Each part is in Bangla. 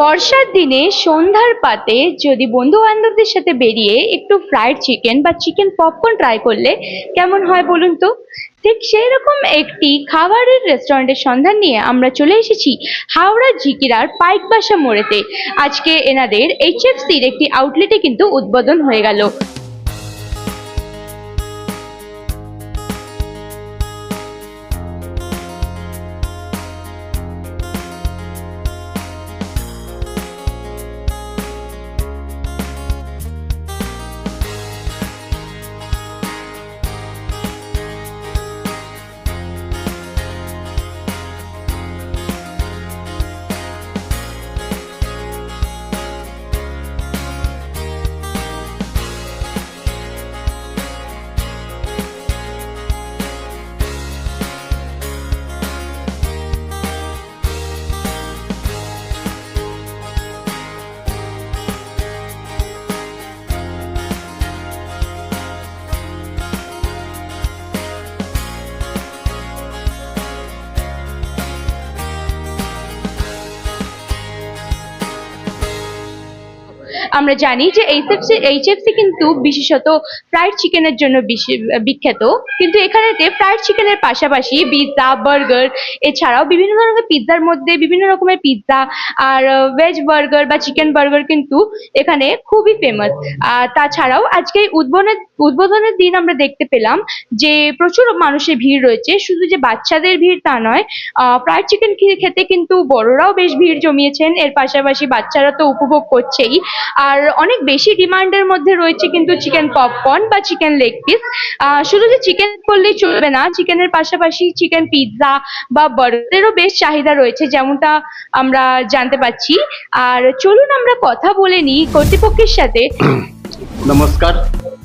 বর্ষার দিনে সন্ধ্যার পাতে যদি বন্ধু বান্ধবদের সাথে বেরিয়ে একটু ফ্রাইড চিকেন বা চিকেন পপকর্ন ট্রাই করলে কেমন হয় বলুন তো? ঠিক সেই রকম একটি খাবারের রেস্টুরেন্টের সন্ধান নিয়ে আমরা চলে এসেছি হাওড়া ঝিকিরার পাইকবাসা মোড়েতে। আজকে এনাদের এইচএফসির একটি আউটলেটে কিন্তু উদ্বোধন হয়ে গেল। আমরা জানি যে এইচএফসি কিন্তু বিশেষত ফ্রাইড চিকেনের জন্য বিখ্যাত। কিন্তু এখানেতে ফ্রাইড চিকেনের পাশাপাশি পিৎজা বার্গার এছাড়াও বিভিন্ন ধরনের পিৎজার মধ্যে বিভিন্ন রকমের পিৎজা আর ভেজ বার্গার বা চিকেন বার্গার কিন্তু এখানে খুবই ফেমাস তাছাড়াও আজকে উদ্বোধনের উদ্বোধনের দিন আমরা দেখতে পেলাম যে প্রচুর মানুষের ভিড় রয়েছে। শুধু যে বাচ্চাদের ভিড় তা নয় ফ্রাইড চিকেন খেতে কিন্তু বড়রাও বেশ ভিড় জমিয়েছেন। এর পাশাপাশি বাচ্চারা তো উপভোগ করছেই। আর অনেক বেশি ডিমান্ডের মধ্যে রয়েছে কিন্তু চিকেন পপকর্ন বা চিকেন লেগ পিস শুধু যে চিকেন করলেই চলবে না চিকেনের পাশাপাশি চিকেন পিৎজা বা বার্গারেরও বেশ চাহিদা রয়েছে যেমনটা আমরা জানতে পাচ্ছি। আর চলুন আমরা কথা বলে নিই কর্তৃপক্ষের সাথে। নমস্কার,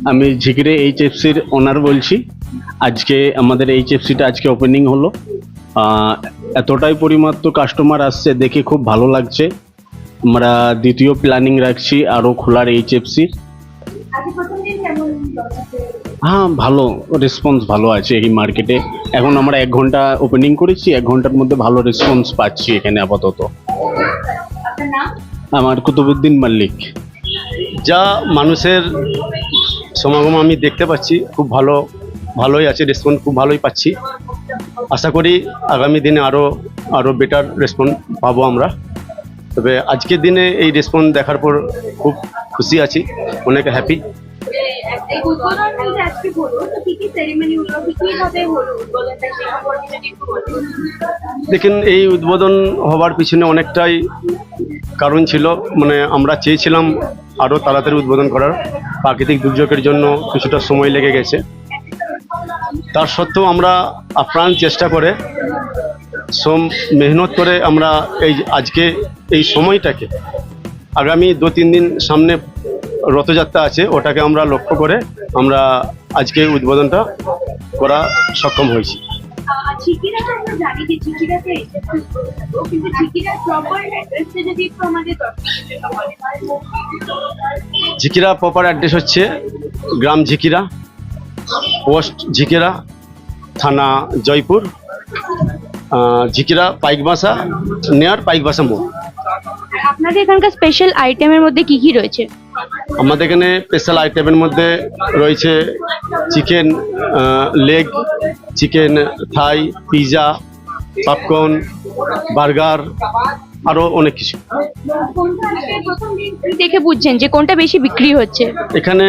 আমি ঝিকিরে এইচএফসির ওনার বলছি। আজকে আমাদের এইচএফসিটা আজকে ওপেনিং হলো। এতটাই পরিমাত্র কাস্টমার আসছে, দেখে খুব ভালো লাগছে। আমরা দ্বিতীয় প্ল্যানিং রাখছি আরও খোলার এইচএফসির হ্যাঁ ভালো রেসপন্স ভালো আছে এই মার্কেটে এখন আমরা এক ঘণ্টা ওপেনিং করেছি, এক ঘণ্টার মধ্যে ভালো রেসপন্স পাচ্ছি এখানে আপাতত। আমার কুতুবুদ্দিন মল্লিক। যা মানুষের সমাগম আমি দেখতে পাচ্ছি, খুব ভালো, ভালোই আছে রেসপন্স খুব ভালোই পাচ্ছি। আশা করি আগামী দিনে আরও আরও বেটার রেসপন্স পাবো আমরা। তবে আজকের দিনে এই রেসপন্স দেখার পর খুব খুশি আছি, অনেক হ্যাপি দেখুন, এই উদ্বোধন হওয়ার পিছনে অনেকটাই কারণ ছিল মানে আমরা চেয়েছিলাম আরও তাড়াতাড়ি উদ্বোধন করার। প্রাকৃতিক দুর্যোগের জন্য কিছুটা সময় লেগে গেছে। তার সত্ত্বেও আমরা আপ্রাণ চেষ্টা করে সোম মেহনত করে আমরা এই আজকে এই সময়টাকে আগামী দু তিন দিন সামনে রথযাত্রা আছে ওটাকে আমরা লক্ষ্য করে আমরা আজকে উদ্বোধনটা করা সক্ষম হয়েছি। ঝিকিরা প্রপার অ্যাড্রেস হচ্ছে গ্রাম ঝিকিরা পোস্ট ঝিকিরা থানা জয়পুর। ঝিকিরা পাইকবাসা নেয়ার পাইকবাসা মোড়। আপনাদের এখানকার স্পেশাল আইটেমের মধ্যে কি কি রয়েছে? আমাদের এখানে স্পেশাল আইটেমের মধ্যে রয়েছে chicken leg chicken thigh pizza popcorn burger আরও অনেক কিছু। দেখে বুঝছেন যে কোনটা বেশি বিক্রি হচ্ছে। এখানে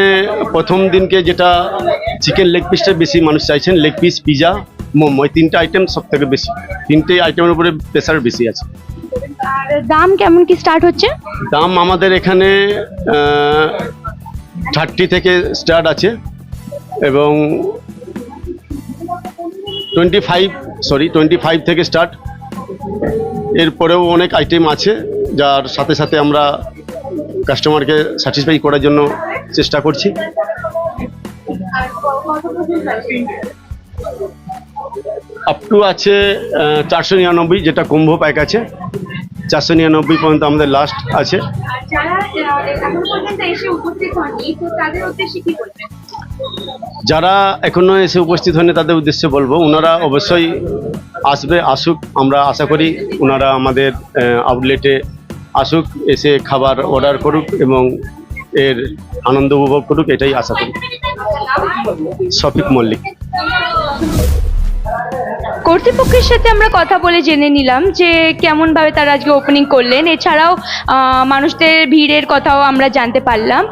প্রথম দিনকে যেটা চিকেন লেগ পিসটা বেশি মানুষ চাইছেন লেগ পিস পিজা মোমো এই তিনটে আইটেম সব থেকে বেশি। তিনটে আইটেমের উপরে প্রেসার বেশি আছে। আর দাম কেমন কি স্টার্ট হচ্ছে? দাম আমাদের এখানে থার্টি থেকে স্টার্ট আছে। এবং twenty five sorry twenty five থেকে স্টার্ট এরপরেও অনেক আইটেম আছে যার সাথে সাথে আমরা কাস্টমারকে স্যাটিসফাই করার জন্য চেষ্টা করছি। আপ টু আছে চারশো নিরানব্বই যেটা কুম্ভ প্যাক আছে। চারশো নিরানব্বই পর্যন্ত আমাদের লাস্ট আছে। যারা এখনও এসে উপস্থিত হয়নি তাদের উদ্দেশ্যে বলব ওনারা অবশ্যই আসবে আসুক। আমরা আশা করি ওনারা আমাদের আউটলেটে আসুক এসে খাবার অর্ডার করুক এবং এর আনন্দ উপভোগ করুক এটাই আশা করি। শফিক মল্লিক। কর্তৃপক্ষের সাথে আমরা কথা বলে জেনে নিলাম যে কেমন ভাবে তারা আজকে ওপেনিং করলেন। এছাড়াও মানুষদের ভিড়ের কথাও আমরা জানতে পারলাম।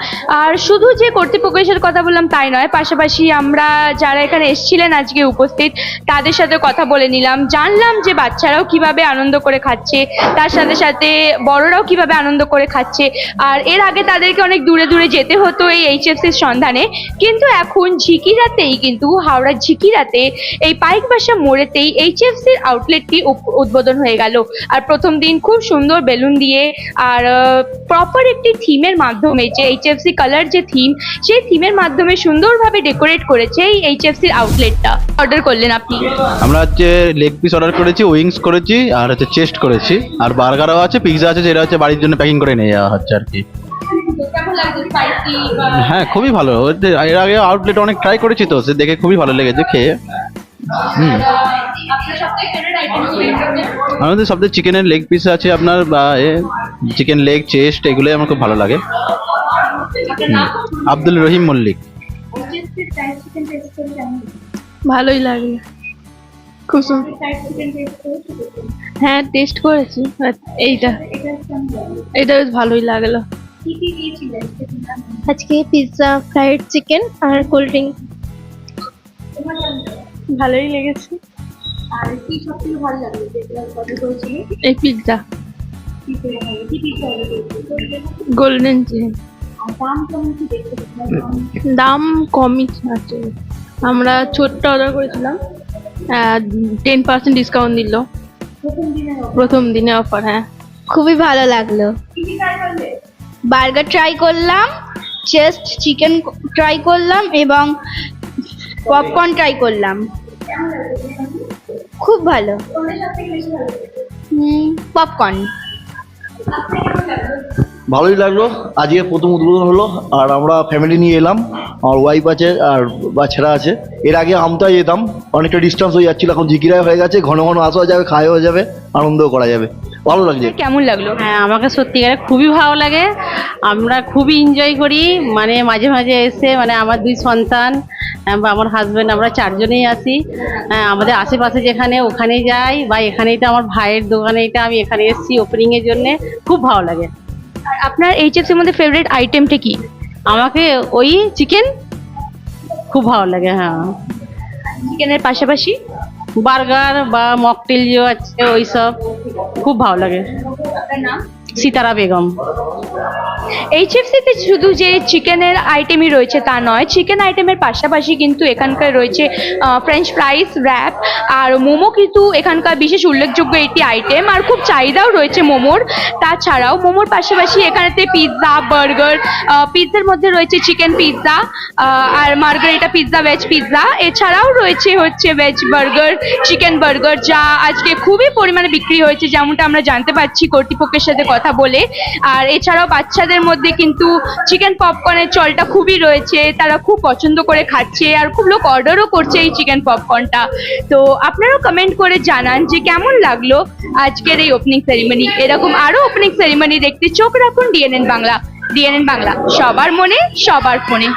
আর শুধু যে কর্তৃপক্ষের সাথে কথা বললাম তাই নয়, পাশাপাশি আমরা যারা এখানে এসেছিলেন আজকে উপস্থিত, তাদের সাথে কথা বলে নিলাম। জানলাম যে বাচ্চারাও কীভাবে আনন্দ করে খাচ্ছে, তার সাথে সাথে বড়রাও কীভাবে আনন্দ করে খাচ্ছে। আর এর আগে তাদেরকে অনেক দূরে দূরে যেতে হতো এই এইচএফসির সন্ধানে। কিন্তু এখন ঝিকিরাতেই, কিন্তু হাওড়ার ঝিকিরাতে এই পাইক বাসা মোড়েতেই এইচএফসির আউটলেটটি উদ্বোধন হয়ে গেল। আর প্রথম দিন খুব সুন্দর বেলুন দিয়ে আর প্রপার একটি থিমের মাধ্যমে যে এইচএফসি কালার যে থিম সেই থিমের মাধ্যমে সুন্দরভাবে ডেকোরেট করেছে এই এইচএফসির আউটলেটটা। অর্ডার করলেন আপনি। আমরা হচ্ছে লেগ পিস অর্ডার করেছি উইংস করেছি আর হচ্ছে চেস্ট করেছি। আর বার্গারও আছে পিৎজা আছে যেটা হচ্ছে বাড়ির জন্য প্যাকিং করে নিয়ে যাওয়া হচ্ছে আর কি। হ্যাঁ খুবই ভালো। এর আগে আউটলেট অনেক ট্রাই করেছি তো সে দেখে খুবই ভালো লেগেছে খেয়ে। হুম। আপনার সবথেকে ফেভারিট আইটেম আমাদের সবথেকে চিকেনের লেগ পিস আছে আপনার বা চিকেন লেগ চেস্ট এগুলোই আমার খুব ভালো লাগে। আব্দুল রহিম মল্লিক। ভালোই লাগে। খুব সুন্দর। হ্যাঁ টেস্ট করেছি আর এইটা এটা বেশ ভালোই লাগল। আজকে পিৎজা ফ্রাইড চিকেন আর কোল্ড ড্রিঙ্ক ভালোই লেগেছে। আর কি সবথেকে ভালো লাগল যেটা অর্ডার করেছিলেন এই পিৎজা গোল্ডেন আর দাম কমই আছে। আমরা ছোট্ট অর্ডার করেছিলাম। টেন পার্সেন্ট ডিসকাউন্ট দিল। প্রথম দিনে অফার হ্যাঁ। খুবই ভালো লাগল। বার্গার ট্রাই করলাম চেস্ট চিকেন ট্রাই করলাম এবং পপকর্ন ট্রাই করলাম। খুব ভালো? পপকর্ন ভালোই লাগল। আজকে প্রথম উদ্বোধন হলো, আর আমরা ফ্যামিলি নিয়ে এলাম। আমার ওয়াইফ আছে, আর বাচ্চারা আছে। এর আগে আমতায় যেতাম, অনেকটা ডিস্টেন্স হয়ে যাচ্ছিল, এখন জিকিরায় হয়ে গেছে, ঘন ঘন আসা যাবে, খাওয়া যাবে, আনন্দও করা যাবে। ভালো লাগছে। কেমন লাগল? হ্যাঁ আমাকে সত্যিকারে খুবই ভালো লাগে। আমরা খুবই এনজয় করি। মানে মাঝে মাঝে এসে মানে আমার দুই সন্তান বা আমার হাজব্যান্ড আমরা চারজনেই আসি হ্যাঁ, আমাদের আশেপাশে যেখানে ওখানে যাই বা এখানেই তো আমার ভাইয়ের দোকানে এটা আমি এখানে এসেছি ওপেনিংয়ের জন্য। খুব ভালো লাগে। আর আপনার এইচএফসির মধ্যে ফেভারিট আইটেমটা কি? আমাকে ওই চিকেন খুব ভালো লাগে হ্যাঁ। চিকেনের পাশাপাশি? বার্গার বা মকটেল যে আছে ওই সব। খুব ভালো লাগে আপনার নাম সিতারা বেগম এইচএফসিতে শুধু যে চিকেনের আইটেমই রয়েছে তা নয় চিকেন আইটেমের পাশাপাশি কিন্তু এখানকার রয়েছে ফ্রেঞ্চ ফ্রাইস র্যাপ আর মোমো কিন্তু এখানকার বিশেষ উল্লেখযোগ্য একটি আইটেম আর খুব চাহিদাও রয়েছে মোমোর। তাছাড়াও মোমোর পাশাপাশি এখানেতে পিৎজা বার্গার পিৎজার মধ্যে রয়েছে চিকেন পিৎজা আর মার্গারিটা পিৎজা ভেজ পিৎজা এছাড়াও রয়েছে হচ্ছে ভেজ বার্গার চিকেন বার্গার যা আজকে খুবই পরিমাণে বিক্রি হয়েছে, যেমনটা আমরা জানতে পারছি কর্তৃপক্ষের সাথে কথা বলে। আর এছাড়াও বাচ্চাদের মধ্যে কিন্তু চিকেন পপকর্নের চলটা খুবই রয়েছে। তারা খুব পছন্দ করে খাচ্ছে আর খুব লোক অর্ডারও করছে এই চিকেন পপকর্নটা তো আপনারাও কমেন্ট করে জানান যে কেমন লাগল আজকের এই ওপেনিং সেরিমনি এরকম আরও ওপেনিং সেরিমনি দেখতে চোখ রাখুন ডিএনএন বাংলা। ডিএনএন বাংলা, সবার মনে, সবার ফোনে।